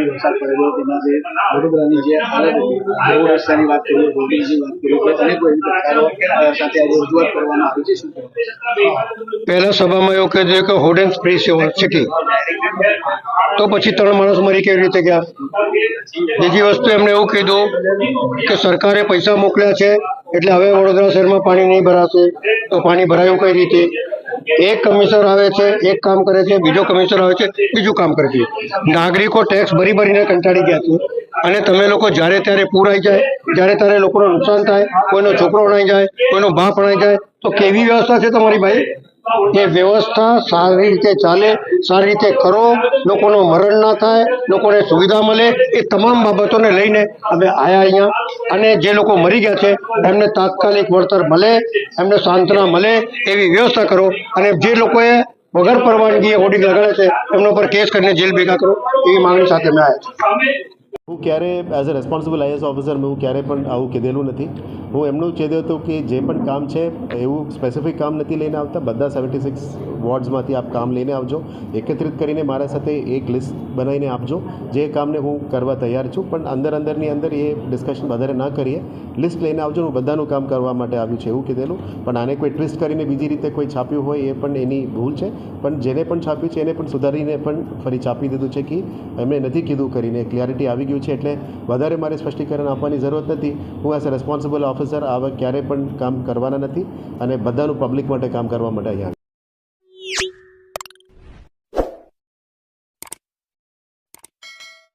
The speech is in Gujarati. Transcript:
કમોસમી વરસાદ પડેલો તેમાં જે વડોદરાની જે રસ્તાની વાત કરીએ રોડની વાત કરીએ અનેકો સાથે આજે રજૂઆત કરવામાં આવી છે. શું પહેલા સભામાં એવું કહી દીધું કે હોડેન્સ ફ્રી સિટી તો પછી ત્રણ માણસ મરી કેવી રીતે ગયા? બીજી વસ્તુ એમણે એવું કીધું કે સરકારે પૈસા મોકલ્યા છે, એટલે હવે વડોદરા શહેરમાં પાણી નહીં ભરાશે. તો પાણી ભરાયું કઈ રીતે? એક કમિશનર આવે છે, એક કામ કરે છે, બીજો કમિશનર આવે છે બીજું કામ કરે છે. નાગરિકો ટેક્સ ભરી ભરીને કંટાળી ગયા છે. અને તમે લોકો જ્યારે ત્યારે પૂર આવી જાય, જ્યારે ત્યારે લોકોનું નુકસાન થાય, કોઈનો છોકરો અણાઈ જાય, કોઈનો બાપ અણાઈ જાય, તો કેવી વ્યવસ્થા છે તમારી ભાઈ? એ વ્યવસ્થા સારી રીતે ચાલે, સારી રીતે કરો, લોકોનું મરણ ના થાય, લોકોને સુવિધા મળે, એ તમામ બાબતોને લઈને અમે આયા અહીંયા. અને જે લોકો મરી ગયા છે, એમને તાત્કાલિક વળતર મળે, એમને સાંત્વના મળે, એવી વ્યવસ્થા કરો. અને જે લોકોએ વગર પરવાનગીએ હોર્ડિંગ લગાડે છે, એમના પર કેસ કરીને જેલ ભેગા કરો, એવી માંગણી સાથે અમે આવ્યા છીએ હું ક્યારે as a responsible IAS officer મેં હું ક્યારે પણ આવું કીધેલું નથી. હું એમનું કીધું હતું કે જે પણ કામ છે, એવું સ્પેસિફિક કામ નથી લઈને આવતા. બધા સેવન્ટી સિક્સ વોર્ડ્સમાંથી આપ કામ લઈને આવજો. એકત્રિત કરીને મારા સાથે એક લિસ્ટ બનાવીને આપજો. જે કામને હું કરવા તૈયાર છું. પણ અંદર અંદરની અંદર એ ડિસ્કશન વધારે ના કરીએ. લિસ્ટ લઈને આવજો હું બધાનું કામ કરવા માટે આવ્યું છે એવું કીધેલું. પણ આને કોઈ ટ્વિસ્ટ કરીને બીજી રીતે કોઈ છાપ્યું હોય એ પણ એની ભૂલ છે. પણ જેને પણ છાપ્યું છે એને પણ સુધારીને પણ ફરી છાપી દીધું છે કે એમણે નથી કીધું કરીને ક્લેરિટી આવી ગયું છે એટલે વધારે મારે સ્પષ્ટીકરણ આપવાની જરૂરત નથી. હું એઝ રેસ્પોન્સિબલ ઓફિસર આવા ક્યારેય પણ કામ કરવાના નથી અને બધાનું પબ્લિક માટે કામ કરવા માટે અહીંયા